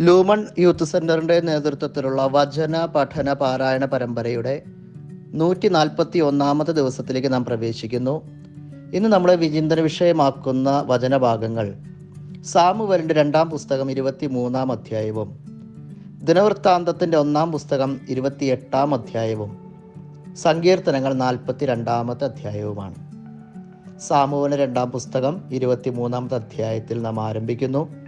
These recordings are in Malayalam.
ലൂമൺ യൂത്ത് സെന്ററിന്റെ നേതൃത്വത്തിലുള്ള വചന പഠന പാരായണ പരമ്പരയുടെ നൂറ്റി നാൽപ്പത്തി ഒന്നാമത്തെ ദിവസത്തിലേക്ക് നാം പ്രവേശിക്കുന്നു. ഇന്ന് നമ്മളെ വിചിന്തന വിഷയമാക്കുന്ന വചനഭാഗങ്ങൾ സാമുവലിന്റെ രണ്ടാം പുസ്തകം ഇരുപത്തി മൂന്നാം അധ്യായവും. ദിനവൃത്താന്തത്തിന്റെ ഒന്നാം പുസ്തകം ഇരുപത്തി എട്ടാം അധ്യായവും. സങ്കീർത്തനങ്ങൾ നാൽപ്പത്തി രണ്ടാമത്തെ അധ്യായവുമാണ്. സാമുവിന് രണ്ടാം പുസ്തകം ഇരുപത്തി മൂന്നാമത്തെ അധ്യായത്തിൽ നാം ആരംഭിക്കുന്നു.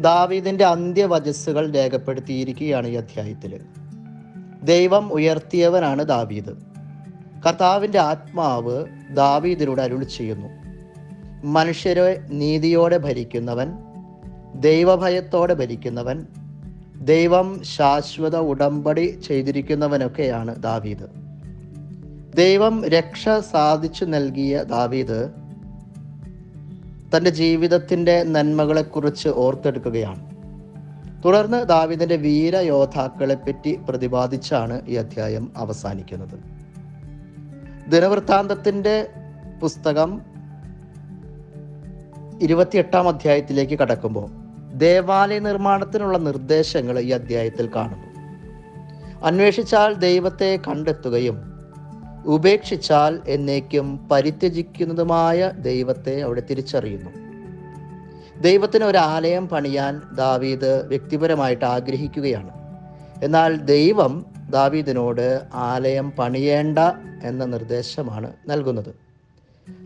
ദാവീദിന്റെ അന്ത്യവചസ്സുകൾ രേഖപ്പെടുത്തിയിരിക്കുകയാണ് ഈ അധ്യായത്തിൽ. ദൈവം ഉയർത്തിയവനാണ് ദാവീദ്. കർത്താവിന്റെ ആത്മാവ് ദാവീദിലൂടെ അരുൾ ചെയ്യുന്നു. മനുഷ്യരെ നീതിയോടെ ഭരിക്കുന്നവൻ ദൈവഭയത്തോടെ ഭരിക്കുന്നവൻ ദൈവം ശാശ്വത ഉടമ്പടി ചെയ്തിരിക്കുന്നവനൊക്കെയാണ് ദാവീദ്. ദൈവം രക്ഷ സാധിച്ചു നൽകിയ ദാവീദ് തന്റെ ജീവിതത്തിന്റെ നന്മകളെക്കുറിച്ച് ഓർത്തെടുക്കുകയാണ്. തുടർന്ന് ദാവിദിന്റെ വീരയോദ്ധാക്കളെ പറ്റി പ്രതിപാദിച്ചാണ് ഈ അധ്യായം അവസാനിക്കുന്നത്. ദിനവൃത്താന്തത്തിന്റെ പുസ്തകം ഇരുപത്തിയെട്ടാം അധ്യായത്തിലേക്ക് കടക്കുമ്പോൾ ദേവാലയ നിർമ്മാണത്തിനുള്ള നിർദ്ദേശങ്ങൾ ഈ അധ്യായത്തിൽ കാണുന്നു. അന്വേഷിച്ചാൽ ദൈവത്തെ കണ്ടെത്തുകയും ഉപേക്ഷിച്ചാൽ എന്നേക്കും പരിത്യജിക്കുന്നതുമായ ദൈവത്തെ അവിടെ തിരിച്ചറിയുന്നു. ദൈവത്തിന് ഒരു ആലയം പണിയാൻ ദാവീദ് വ്യക്തിപരമായിട്ട് ആഗ്രഹിക്കുകയാണ്. എന്നാൽ ദൈവം ദാവീദിനോട് ആലയം പണിയേണ്ട എന്ന നിർദ്ദേശമാണ് നൽകുന്നത്.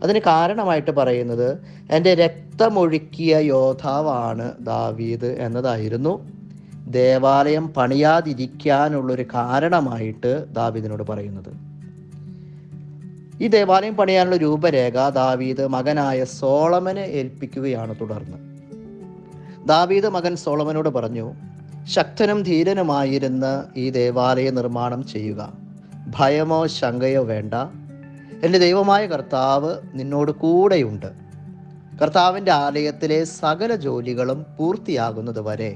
അതിന് കാരണമായിട്ട് പറയുന്നത് എന്റെ രക്തമൊഴുക്കിയ യോദ്ധാവാണ് ദാവീദ് എന്നതായിരുന്നു. ദേവാലയം പണിയാതിരിക്കാനുള്ളൊരു കാരണമായിട്ട് ദാവീദിനോട് പറയുന്നത്. ഈ ദേവാലയം പണിയാനുള്ള രൂപരേഖ ദാവീദ് മകനായ സോളമനെ ഏൽപ്പിക്കുകയാണ് തുടർന്ന്. ദാവീദ് മകൻ സോളമനോട് പറഞ്ഞു ശക്തനും ധീരനുമായിരുന്ന ഈ ദേവാലയ നിർമ്മാണം ചെയ്യുക. ഭയമോ ശങ്കയോ വേണ്ട. എന്റെ ദൈവമായ കർത്താവ് നിന്നോട് കൂടെയുണ്ട്. കർത്താവിന്റെ ആലയത്തിലെ സകല ജോലികളും പൂർത്തിയാകുന്നത് വരെ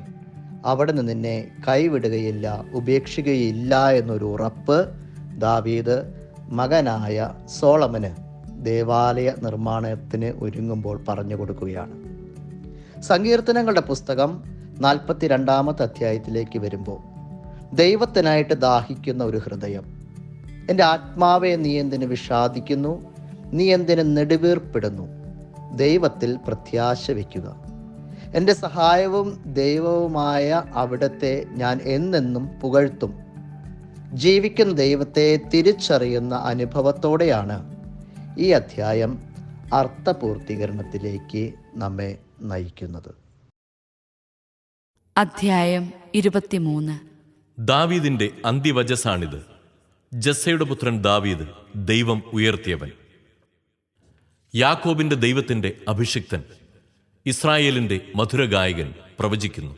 അവിടെ നിന്ന് നിന്നെ കൈവിടുകയില്ല ഉപേക്ഷിക്കുകയില്ല എന്നൊരു ഉറപ്പ് ദാവീദ് മകനായ സോളമന് ദേവാലയ നിർമ്മാണത്തിന് ഒരുങ്ങുമ്പോൾ പറഞ്ഞു കൊടുക്കുകയാണ്. സങ്കീർത്തനങ്ങളുടെ പുസ്തകം നാൽപ്പത്തി രണ്ടാമത്തെ അധ്യായത്തിലേക്ക് വരുമ്പോൾ ദൈവത്തിനായിട്ട് ദാഹിക്കുന്ന ഒരു ഹൃദയം. എന്റെ ആത്മാവെ നീ എന്തിന് വിഷാദിക്കുന്നു? നീ എന്തിന് നെടുവീർപ്പിടുന്നു? ദൈവത്തിൽ പ്രത്യാശ വയ്ക്കുക. എന്റെ സഹായവും ദൈവവുമായ അവിടത്തെ ഞാൻ എന്നെന്നും പുകഴ്ത്തും. ജീവിക്കുന്ന ദൈവത്തെ തിരിച്ചറിയുന്ന അനുഭവത്തോടെയാണ് ഈ അധ്യായം അർത്ഥപൂർത്തീകരണത്തിലേക്ക് നമ്മെ നയിക്കുന്നത്. അധ്യായം ഇരുപത്തിമൂന്ന്. ദാവീദിന്റെ അന്ത്യവചസാണിത് ജസ്സയുടെ പുത്രൻ ദാവീദ് ദൈവം ഉയർത്തിയവൻ. യാക്കോബിന്റെ ദൈവത്തിന്റെ അഭിഷിക്തൻ ഇസ്രായേലിന്റെ മധുരഗായകൻ പ്രവചിക്കുന്നു.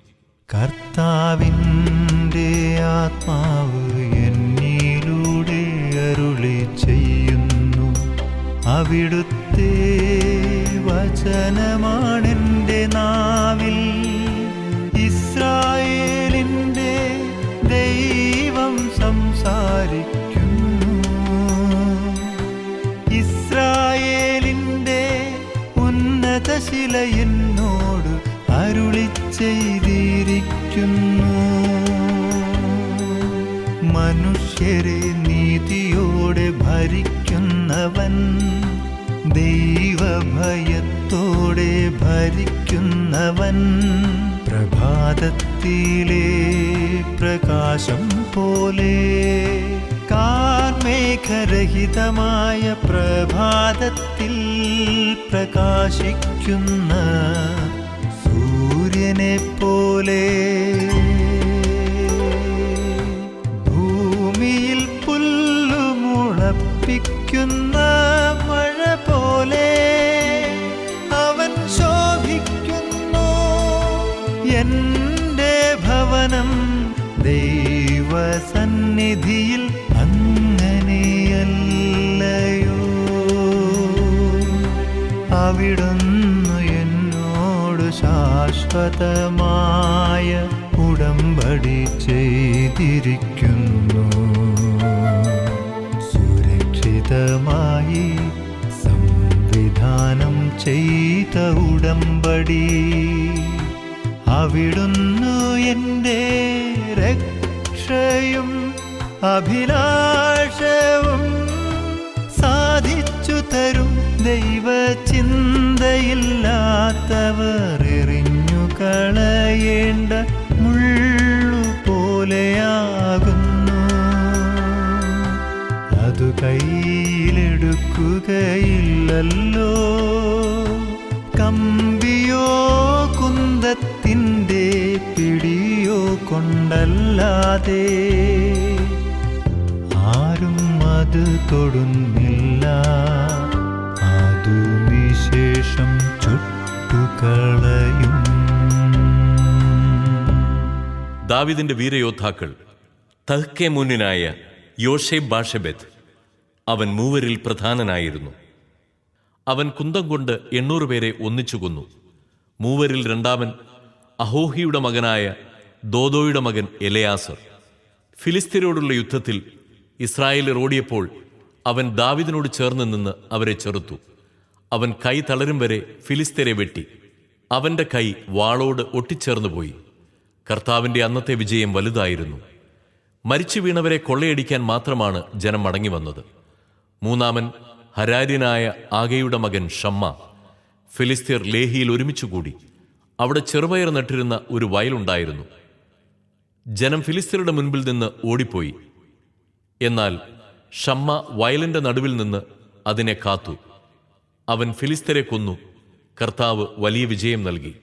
കർത്താവിന്റെ ആത്മാവ് അരുളി ചെയ്യുന്നു. അവിടുത്തെ വചനമാണെന്റെ നാവിൽ. ഇസ്രായേലിന്റെ ദൈവം സംസാരിക്കുന്നു. ഇസ്രായേലിന്റെ ഉന്നത ശില അരുളി ചെയ്തിരിക്കുന്നു. മനുഷ്യരെ ഭരിക്കുന്നവൻ ദൈവഭയത്തോടെ ഭരിക്കുന്നവൻ പ്രഭാതത്തിലെ പ്രകാശം പോലെ കാർമേഘരഹിതമായ പ്രഭാതത്തിൽ പ്രകാശിക്കുന്ന സൂര്യനെ പോലെ പുല്ലുമുളപ്പിക്കുന്ന മഴ പോലെ അവൻ ശോഭിക്കുന്നു. എന്റെ ഭവനം ദൈവസന്നിധിയിൽ അങ്ങനെയല്ലയോ? അവിടുന്നു എന്നോട് ശാശ്വതമായ ഉടമ്പടി ചെയ്തിരിക്കുന്നു. സുരക്ഷിതമായി സംവിധാനം ചെയ്ത ഉടമ്പടി. അവിടുന്നു എന്റെ രക്ഷയും അഭിലാഷവും സാധിച്ചു തരും ദൈവചിന്തയില്ലാത്തവർ എറിഞ്ഞു കളയേണ്ട മുള്ളു പോലെയാകുന്നു. അതു കയ്യിലെടുക്കുകയില്ലല്ലോ കമ്പിയോ കുന്തത്തിന്റെ പിടിയോ കൊണ്ടല്ലാതെ ആരും അത് തൊടുന്നില്ല. അതു വിശേഷം ചുട്ടുകളയും. ദാവിദിന്റെ വീരയോദ്ധാക്കൾ തഹ്ക്കെ മുന്നിനായ യോഷെ ബാഷബെത്ത് അവൻ മൂവരിൽ പ്രധാനനായിരുന്നു. അവൻ കുന്തം കൊണ്ട് എണ്ണൂറ് പേരെ ഒന്നിച്ചു കൊന്നു. മൂവരിൽ രണ്ടാമൻ അഹോഹിയുടെ മകനായ ദോദോയുടെ മകൻ എലയാസർ. ഫിലിസ്തീനോടുള്ള യുദ്ധത്തിൽ ഇസ്രായേൽ ഓടിയപ്പോൾ അവൻ ദാവിദിനോട് ചേർന്ന് നിന്ന് അവരെ ചെറുത്തു. അവൻ കൈ തളരും വരെ ഫിലിസ്തീനെ വെട്ടി. അവന്റെ കൈ വാളോട് ഒട്ടിച്ചേർന്നു പോയി. കർത്താവിന്റെ അന്നത്തെ വിജയം വലുതായിരുന്നു. മരിച്ചു വീണവരെ കൊള്ളയടിക്കാൻ മാത്രമാണ് ജനം മടങ്ങി വന്നത്. മൂന്നാമൻ ഹരാര്യനായ ആകയുടെ മകൻ ഷമ്മ. ഫിലിസ്തീർ ലേഹിയിൽ ഒരുമിച്ചുകൂടി അവിടെ ചെറുപയർ നട്ടിരുന്ന ഒരു വയലുണ്ടായിരുന്നു ജനം ഫിലിസ്തീരുടെ മുൻപിൽ നിന്ന് ഓടിപ്പോയി. എന്നാൽ ഷമ്മ വയലിന്റെ നടുവിൽ നിന്ന് അതിനെ കാത്തു. അവൻ ഫിലിസ്തരെ കൊന്നു. കർത്താവ് വലിയ വിജയം നൽകി.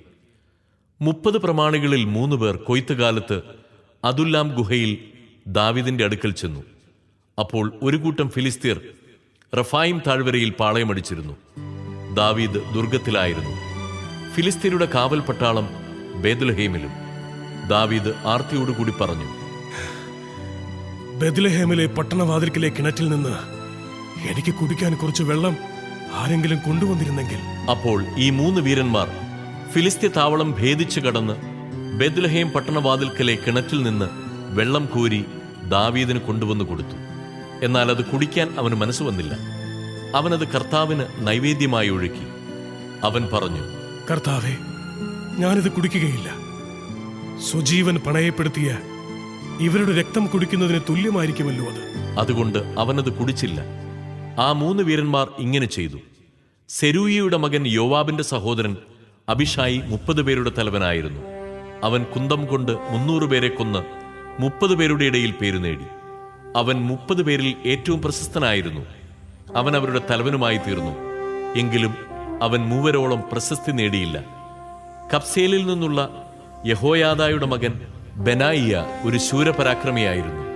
മുപ്പത് പ്രമാണികളിൽ മൂന്ന് പേർ കൊയ്ത്തുകാലത്ത് അതുല്ലാം ഗുഹയിൽ ദാവിദിന്റെ അടുക്കൽ ചെന്നു. അപ്പോൾ ഒരു കൂട്ടം ഫിലിസ്തീർ റഫായിം താഴ്വരയിൽ പാളയമടിച്ചിരുന്നു ദാവീദ് ദുർഗത്തിലായിരുന്നു. ഫിലിസ്തീനയുടെ കാവൽ പട്ടാളം ബേദുലഹേമിലും ദാവീദ് ആർത്തിയോടുകൂടി പറഞ്ഞു ബദലഹേമിലെ പട്ടണവാതിൽക്കിലെ കിണറ്റിൽ നിന്ന് എനിക്ക് കുടിക്കാൻ കുറച്ച് വെള്ളം ആരെങ്കിലും കൊണ്ടുവന്നിരുന്നെങ്കിൽ. അപ്പോൾ ഈ മൂന്ന് വീരന്മാർ ഫിലിസ്തീൻ താവളം ഭേദിച്ചു കടന്ന് ബദലഹേം പട്ടണവാതിൽക്കലെ കിണറ്റിൽ നിന്ന് വെള്ളം കോരി ദാവീദിന് കൊണ്ടുവന്നു കൊടുത്തു. എന്നാൽ അത് കുടിക്കാൻ അവന് മനസ്സ് വന്നില്ല. അവനത് കർത്താവിന് നൈവേദ്യമായി ഒഴുക്കി. അവൻ പറഞ്ഞു കർത്താവെ ഞാനിത് കുടിക്കുകയില്ല. സ്വജീവൻ പണയപ്പെടുത്തിയ ഇവരുടെ രക്തം കുടിക്കുന്നതിന് തുല്യമായിരിക്കുമല്ലോ അത്. അതുകൊണ്ട് അവനത് കുടിച്ചില്ല. ആ മൂന്ന് വീരന്മാർ ഇങ്ങനെ ചെയ്തു. സെരൂയിയുടെ മകൻ യോവാബിന്റെ സഹോദരൻ അഭിഷായി മുപ്പത് പേരുടെ തലവനായിരുന്നു. അവൻ കുന്തം കൊണ്ട് മുന്നൂറ് പേരെ കൊന്ന് മുപ്പത് പേരുടെ ഇടയിൽ പേരു നേടി. അവൻ മുപ്പത് പേരിൽ ഏറ്റവും പ്രശസ്തനായിരുന്നു. അവൻ അവരുടെ തലവനുമായി തീർന്നു. എങ്കിലും അവൻ മൂവരോളം പ്രശസ്തി നേടിയില്ല. കപ്സേലിൽ നിന്നുള്ള യഹോയാദായുടെ മകൻ ബെനായിയ ഒരു ശൂരപരാക്രമിയായിരുന്നു.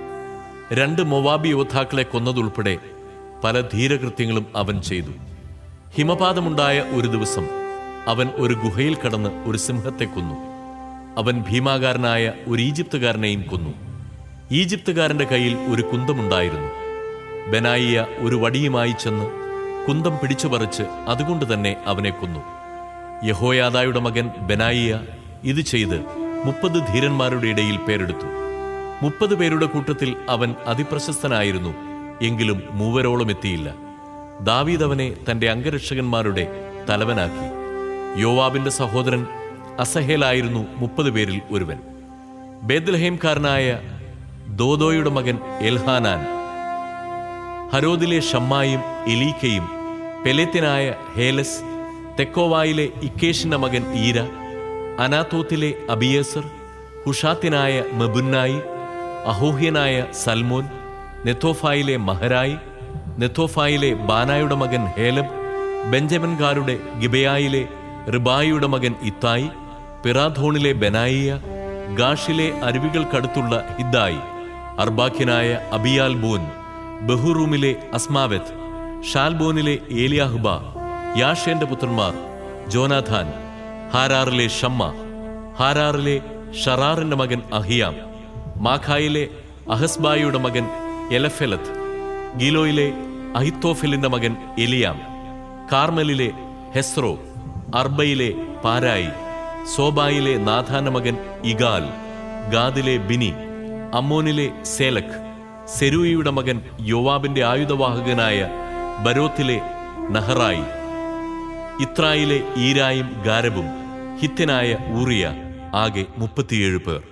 രണ്ട് മൊവാബി യോദ്ധാക്കളെ കൊന്നതുൾപ്പെടെ പല ധീരകൃത്യങ്ങളും അവൻ ചെയ്തു. ഹിമപാതമുണ്ടായ ഒരു ദിവസം അവൻ ഒരു ഗുഹയിൽ കടന്ന് ഒരു സിംഹത്തെ കൊന്നു. അവൻ ഭീമാകാരനായ ഒരു ഈജിപ്തുകാരനെയും കൊന്നു. ഈജിപ്തുകാരന്റെ കയ്യിൽ ഒരു കുന്തമുണ്ടായിരുന്നു. ബനായിയ ഒരു വടിയുമായി ചെന്ന് കുന്തം പിടിച്ചു പറിച്ച് അതുകൊണ്ട് തന്നെ അവനെ കൊന്നു. യഹോയാദായുടെ മകൻ ബനായിയ ഇത് ചെയ്ത് മുപ്പത് ധീരന്മാരുടെ ഇടയിൽ പേരെടുത്തു. മുപ്പത് പേരുടെ കൂട്ടത്തിൽ അവൻ അതിപ്രശസ്തനായിരുന്നു എങ്കിലും മൂവരോളം എത്തിയില്ല. ദാവീദ് അവനെ തന്റെ അംഗരക്ഷകന്മാരുടെ തലവനാക്കി. യോവാബിന്റെ സഹോദരൻ അസഹേലായിരുന്നു മുപ്പത് പേരിൽ ഒരുവൻ. ബേദ്ലഹേംകാരനായ ദോദോയുടെ മകൻ എൽഹാനാൻ. ഹരോദിലെ ഷമ്മായും എലീക്കയും പെലത്തിനായ ഹേലസ് തെക്കോവായിലെ ഇക്കേഷിന്റെ മകൻ ഈര അനാത്തോത്തിലെ അബിയേസർ ഹുഷാത്തിനായ മെബുന്നായി അഹോഹ്യനായ സൽമോൻ നെത്തോഫായിലെ മഹരായി നെത്തോഫായിലെ ബാനായുടെ മകൻ ഹേലബ് ബെഞ്ചമിൻകാരുടെ ഗിബയായിലെ റിബായിയുടെ മകൻ ഇത്തായി പിറാധോണിലെ ബെനായിയ ഗാഷിലെ അരുവികൾക്കടുത്തുള്ള ഹിദ്ദായി. അർബാഖ്യനായ അബിയാൽ ബോൻ ബഹുറൂമിലെ അസ്മാവെത്ത് ഷാൽബോനിലെ ഏലിയാഹുബ യാഷേന്റെ പുത്രന്മാർ ജോനാഥാൻ ഹാരാറിലെ ഷമ്മ ഹാരാറിലെ ഷറാറിന്റെ മകൻ അഹിയാം മാഖായിലെ അഹസ്ബായിയുടെ മകൻ എലഫെലത്ത് ഗിലോയിലെ അഹിത്തോഫെലിന്റെ മകൻ എലിയാം കാർമലിലെ ഹെസ്രോ അർബയിലെ പാരായി സോബായിലെ നാഥാന്റെ മകൻ ഇഗാൽ ഗാദിലെ ബിനി അമ്മോനിലെ സേലഖ് സെരൂയിയുടെ മകൻ യോവാബിന്റെ ആയുധവാഹകനായ ബരോത്തിലെ നഹറായി ഇത്രായിലെ ഈരായും ഗാരബും ഹിത്യനായ ഊറിയ ആകെ മുപ്പത്തിയേഴ് പേർ.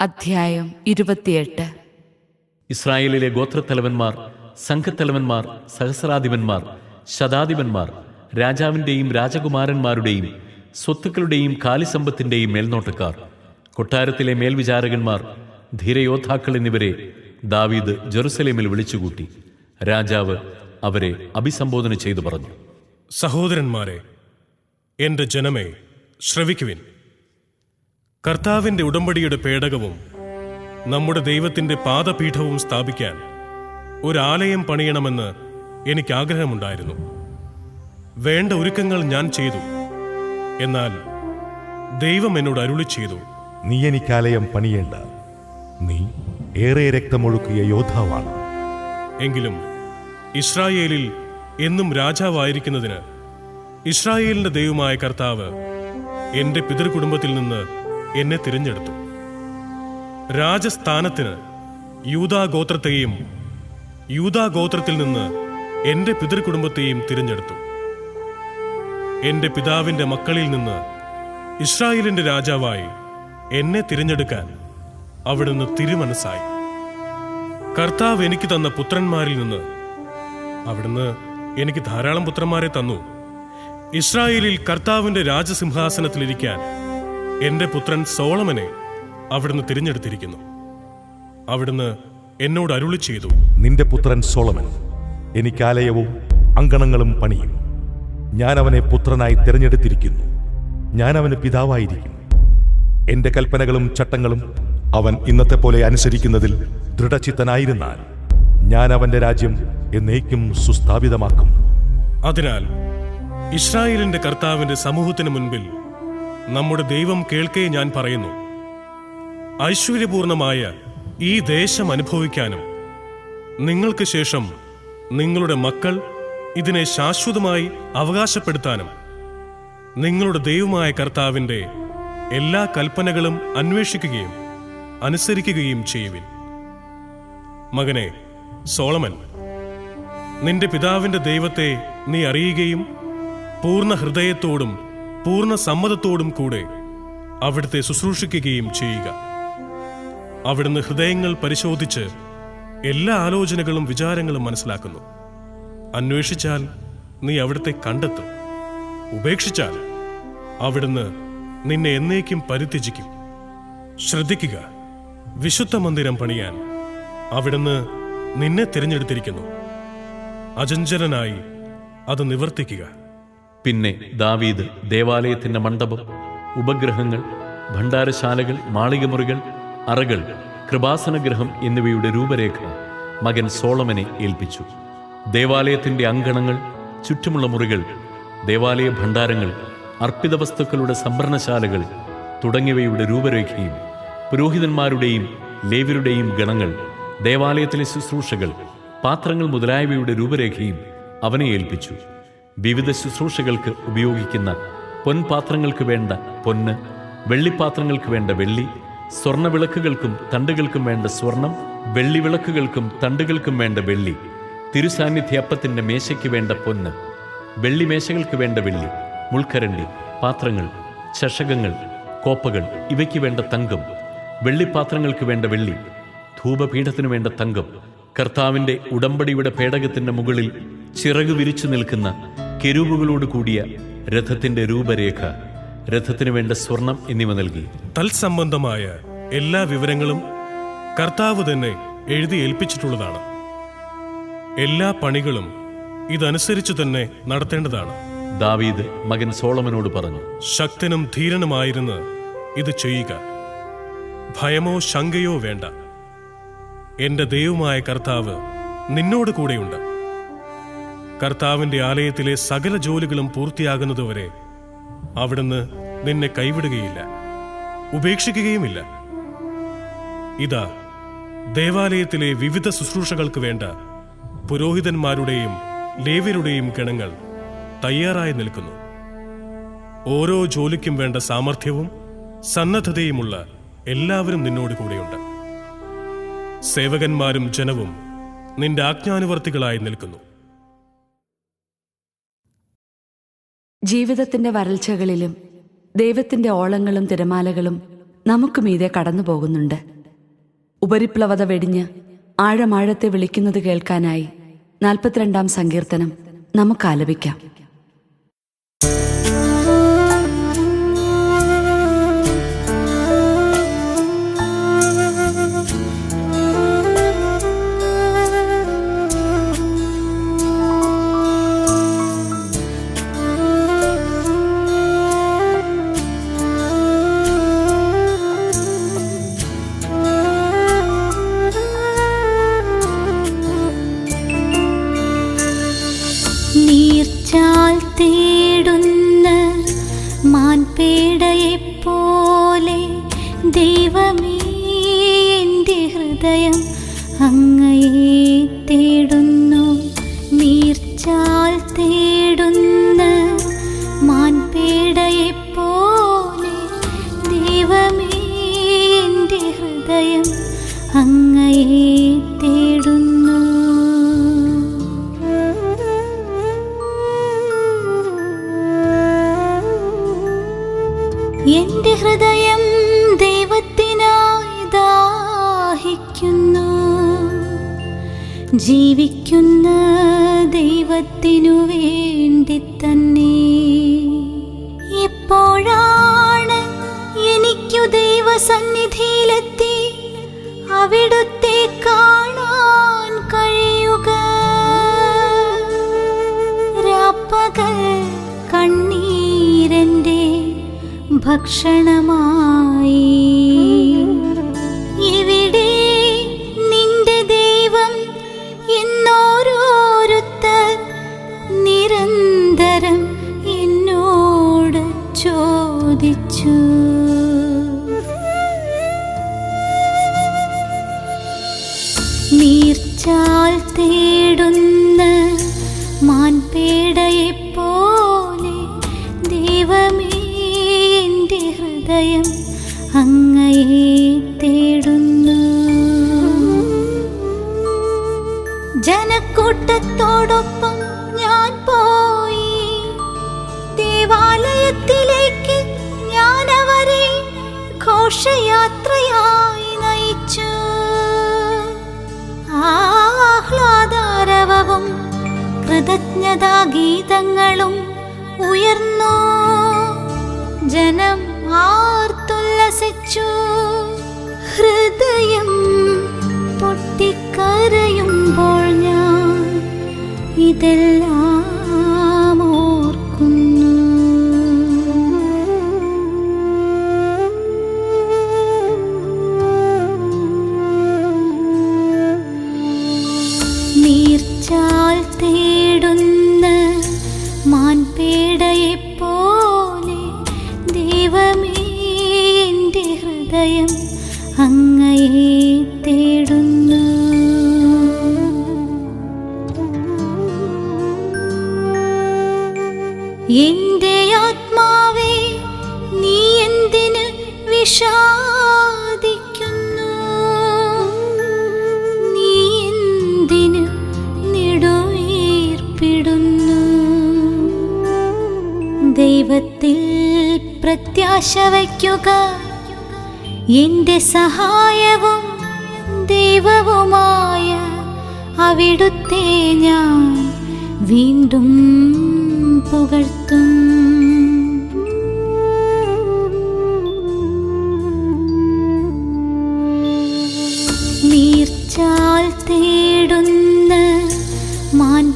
അധ്യായം ഇരുപത്തിയെട്ട്. ഇസ്രായേലിലെ ഗോത്രത്തലവന്മാർ സംഘത്തലവന്മാർ സഹസ്രാധിപന്മാർ ശതാധിപന്മാർ രാജാവിന്റെയും രാജകുമാരന്മാരുടെയും സ്വത്തുക്കളുടെയും കാലിസമ്പത്തിന്റെയും മേൽനോട്ടക്കാർ. കൊട്ടാരത്തിലെ മേൽവിചാരകന്മാർ ധീരയോദ്ധാക്കൾ എന്നിവരെ ദാവീദ് ജെറുസലേമിൽ വിളിച്ചുകൂട്ടി. രാജാവ് അവരെ അഭിസംബോധന ചെയ്തു പറഞ്ഞു. സഹോദരന്മാരെ എന്റെ ജനമേ ശ്രവിക്കുവിൻ. കർത്താവിന്റെ ഉടമ്പടിയുടെ പേടകവും നമ്മുടെ ദൈവത്തിന്റെ പാദപീഠവും സ്ഥാപിക്കാൻ ഒരാലയം പണിയണമെന്ന് എനിക്ക് ആഗ്രഹമുണ്ടായിരുന്നു വേണ്ട ഒരുക്കങ്ങൾ ഞാൻ ചെയ്തു. എന്നാൽ ദൈവം എന്നോട് അരുളി ചെയ്തു നീ എനിക്കാലയം പണിയേണ്ട. നീ ഏറെ രക്തമൊഴുക്കിയ യോദ്ധാവാണ്. എങ്കിലും ഇസ്രായേലിൽ എന്നും രാജാവായിരിക്കുന്നതിന് ഇസ്രായേലിന്റെ ദൈവമായ കർത്താവ് എന്റെ പിതൃകുടുംബത്തിൽ നിന്ന് എന്നെ തിരഞ്ഞെടുത്തു. രാജസ്ഥാനത്തിന് യൂതാഗോത്രത്തെയും യൂതാഗോത്രത്തിൽ നിന്ന് എന്റെ പിതൃകുടുംബത്തെയും തിരഞ്ഞെടുത്തു. എന്റെ പിതാവിന്റെ മക്കളിൽ നിന്ന് ഇസ്രായേലിന്റെ രാജാവായി എന്നെ തിരഞ്ഞെടുക്കാൻ അവിടുന്ന് തിരുമനസ്സായി. കർത്താവ് എനിക്ക് തന്ന പുത്രന്മാരിൽ നിന്ന് അവിടുന്ന് എനിക്ക് ധാരാളം പുത്രന്മാരെ തന്നു. ഇസ്രായേലിൽ കർത്താവിന്റെ രാജസിംഹാസനത്തിലിരിക്കാൻ എന്റെ പുത്രൻ സോളമനെ അവിടുന്ന് തിരഞ്ഞെടുത്തിരിക്കുന്നു. അവിടുന്ന് എന്നോട് അരുളി ചെയ്തു നിന്റെ പുത്രൻ സോളമൻ എനിക്കാലയവും അങ്കണങ്ങളും പണിയും. ഞാൻ അവനെ പുത്രനായി തിരഞ്ഞെടുത്തിരിക്കുന്നു. ഞാൻ അവന് പിതാവായിരിക്കും. എന്റെ കൽപ്പനകളും ചട്ടങ്ങളും അവൻ ഇന്നത്തെ പോലെ അനുസരിക്കുന്നതിൽ ദൃഢചിത്തനായിരുന്നാൽ ഞാൻ അവന്റെ രാജ്യം എന്നേക്കും സുസ്ഥാപിതമാക്കും. അതിനാൽ ഇസ്രായേലിന്റെ കർത്താവിന്റെ സമൂഹത്തിന് മുൻപിൽ നമ്മുടെ ദൈവം കേൾക്കേ ഞാൻ പറയുന്നു. ഐശ്വര്യപൂർണമായ ഈ ദേശം അനുഭവിക്കാനും നിങ്ങൾക്ക് ശേഷം നിങ്ങളുടെ മക്കൾ ഇതിനെ ശാശ്വതമായി അവകാശപ്പെടുത്താനും നിങ്ങളുടെ ദൈവമായ കർത്താവിന്റെ എല്ലാ കൽപ്പനകളും അന്വേഷിക്കുകയും അനുസരിക്കുകയും ചെയ്യുവിൻ. മകനെ സോളമൻ നിന്റെ പിതാവിന്റെ ദൈവത്തെ നീ അറിയുകയും പൂർണ ഹൃദയത്തോടും പൂർണ സമ്മതത്തോടും കൂടെ അവിടുത്തെ ശുശ്രൂഷിക്കുകയും ചെയ്യുക. അവിടുന്ന് ഹൃദയങ്ങൾ പരിശോധിച്ച് എല്ലാ ആലോചനകളും വിചാരങ്ങളും മനസ്സിലാക്കുന്നു. അന്വേഷിച്ചാൽ നീ അവിടുത്തെ കണ്ടെത്തും. ഉപേക്ഷിച്ചാൽ അവിടുന്ന് നിന്നെ എന്നേക്കും പരിത്യജിക്കും. ശ്രദ്ധിക്കുക വിശുദ്ധ മന്ദിരം പണിയാൻ അവിടുന്ന് നിന്നെ തിരഞ്ഞെടുത്തിരിക്കുന്നു. അചഞ്ചലനായി അത് നിവർത്തിക്കുക. പിന്നെ ദാവീദ് ദേവാലയത്തിന്റെ മണ്ഡപം ഉപഗ്രഹങ്ങൾ ഭണ്ഡാരശാലകൾ മാളികമുറികൾ അറകൾ കൃപാസനഗ്രഹം എന്നിവയുടെ രൂപരേഖ മകൻ സോളമനെ ഏൽപ്പിച്ചു. ദേവാലയത്തിന്റെ അങ്കണങ്ങൾ ചുറ്റുമുള്ള മുറികൾ ദേവാലയ ഭണ്ഡാരങ്ങൾ അർപ്പിത വസ്തുക്കളുടെ സംഭരണശാലകൾ തുടങ്ങിയവയുടെ രൂപരേഖയും പുരോഹിതന്മാരുടെയും ലേവ്യരുടെയും ഗണങ്ങൾ ദേവാലയത്തിലെ ശുശ്രൂഷകൾ പാത്രങ്ങൾ മുതലായവയുടെ രൂപരേഖയും അവനെ ഏൽപ്പിച്ചു. വിവിധ ശുശ്രൂഷകൾക്ക് ഉപയോഗിക്കുന്ന പൊൻപാത്രങ്ങൾക്ക് വേണ്ട പൊന്ന് വെള്ളിപ്പാത്രങ്ങൾക്ക് വേണ്ട വെള്ളി സ്വർണവിളക്കുകൾക്കും തണ്ടുകൾക്കും വേണ്ട സ്വർണം വെള്ളിവിളക്കുകൾക്കും തണ്ടുകൾക്കും വേണ്ട വെള്ളി തിരുസാന്നിധ്യ അപ്പത്തിന്റെ മേശയ്ക്ക് വേണ്ട പൊന്ന് വെള്ളിമേശകൾക്ക് വേണ്ട വെള്ളി മുൾക്കരണ്ടി പാത്രങ്ങൾ ചഷകങ്ങൾ കോപ്പകൾ ഇവയ്ക്ക് വേണ്ട തങ്കം വെള്ളിപ്പാത്രങ്ങൾക്ക് വേണ്ട വെള്ളി ധൂപപീഠത്തിനു വേണ്ട തങ്കം കർത്താവിന്റെ ഉടമ്പടിയുടെ പേടകത്തിന്റെ മുകളിൽ ചിറക് വിരിച്ചു നിൽക്കുന്ന കെരൂപുകളോട് കൂടിയ രഥത്തിന്റെ രൂപരേഖ രഥത്തിനു വേണ്ട സ്വർണം എന്നിവ നൽകി. തൽസംബന്ധമായ എല്ലാ വിവരങ്ങളും കർത്താവ് തന്നെ എഴുതി ഏൽപ്പിച്ചിട്ടുള്ളതാണ്. എല്ലാ പണികളും ഇതനുസരിച്ച് തന്നെ നടത്തേണ്ടതാണ്. ദാവീദ് മകൻ സോളമനോട് പറഞ്ഞു ശക്തനും ധീരനുമായിരുന്ന് ഇത് ചെയ്യുക. ഭയമോ ശങ്കയോ വേണ്ട. എന്റെ ദൈവമായ കർത്താവ് നിന്നോട് കൂടെയുണ്ട്. കർത്താവിന്റെ ആലയത്തിലെ സകല ജോലികളും പൂർത്തിയാകുന്നതുവരെ അവിടുന്ന് നിന്നെ കൈവിടുകയില്ല ഉപേക്ഷിക്കുകയുമില്ല. ഇതാ ദേവാലയത്തിലെ വിവിധ ശുശ്രൂഷകൾക്ക് വേണ്ട പുരോഹിതന്മാരുടെയും ലേവ്യരുടെയും ഗണങ്ങൾ. തയ്യാറായി നിൽക്കുന്നു. ഓരോ ജോലിക്കും വേണ്ട സാമർഥ്യവും സന്നദ്ധതയുമുള്ള എല്ലാവരും നിന്നോട് കൂടെയുണ്ട്. സേവകന്മാരും ജനവും നിന്റെ ആജ്ഞാനുവർത്തികളായി നിൽക്കുന്നു. ജീവിതത്തിന്റെ വരൾച്ചകളിലും ദൈവത്തിന്റെ ഓളങ്ങളും തിരമാലകളും നമുക്ക് മീതെ കടന്നു പോകുന്നുണ്ട്. ഉപരിപ്ലവത വെടിഞ്ഞ് ആഴമാഴത്തെ വിളിക്കുന്നത് കേൾക്കാനായി നാൽപ്പത്തിരണ്ടാം സങ്കീർത്തനം നമുക്ക് ആലപിക്കാം. തേടുന്നു. ഹൃദയം ദാഹിക്കുന്നു. ജീവിക്കുന്നു കൃതജ്ഞതാ ഗീതങ്ങളും ഉയർന്നു. ജനം ആർത്തുല്ലസിച്ചു. ഹൃദയം പൊട്ടിക്കരയുമ്പോൾ ഞാൻ ഇതെല്ലാം എന്റെ ആത്മാവേ നീ എന്തിന് വിഷാദിക്കുന്നു? നീ എന്തിന് നെടുവേർപ്പിടുന്നു? ദൈവത്തിൽ പ്രത്യാശ വയ്ക്കുക എന്റെ സഹായവും ദൈവവുമായ അവിടുത്തെ ഞാൻ വീണ്ടും പുകഴ്ത്തും. നീർച്ചാൽ തേടുന്ന മാൻ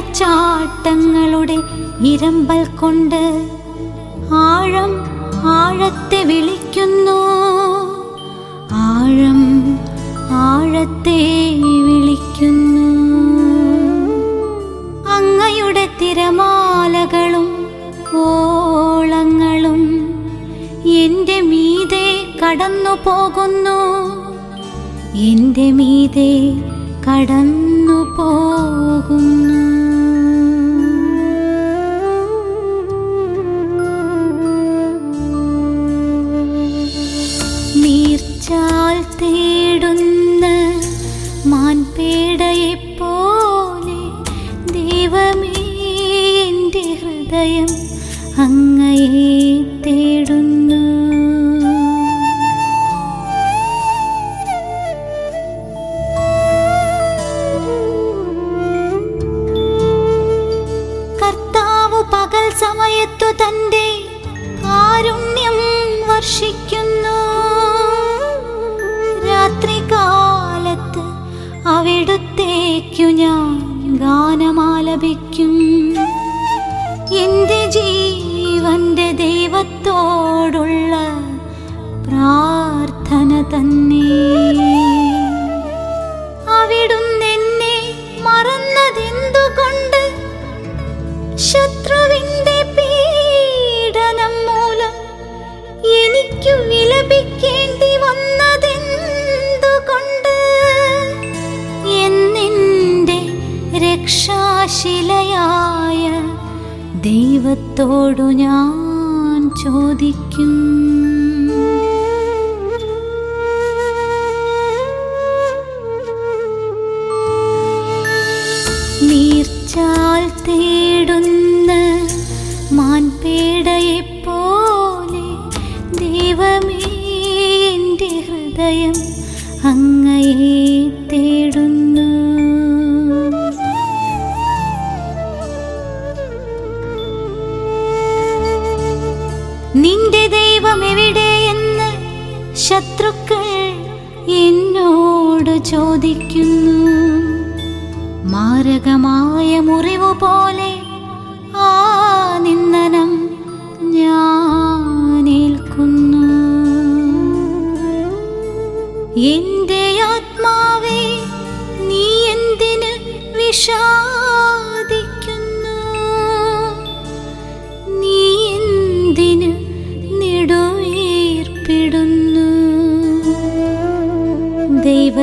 വെള്ളച്ചാട്ടങ്ങളുടെ ഇരമ്പൽ കൊണ്ട് ആഴം ആഴത്തെ വിളിക്കുന്നു. ആഴം ആഴത്തെ വിളിക്കുന്നു. അങ്ങയുടെ തിരമാലകളും ഓളങ്ങളും എന്റെ മീതെ കടന്നു പോകുന്നു. എന്റെ മീതെ കടന്നു പോകുന്നു.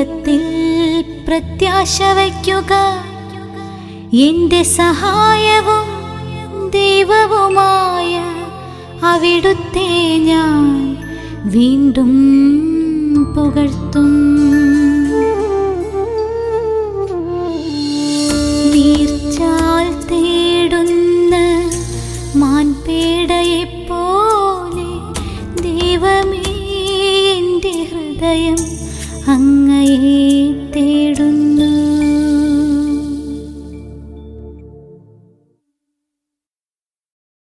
ദൈവത്തിൽ പ്രത്യാശ വയ്ക്കുക. എന്റെ സഹായവും ദൈവവുമായ അവിടുത്തെ ഞാൻ വീണ്ടും പുകഴ്ത്തും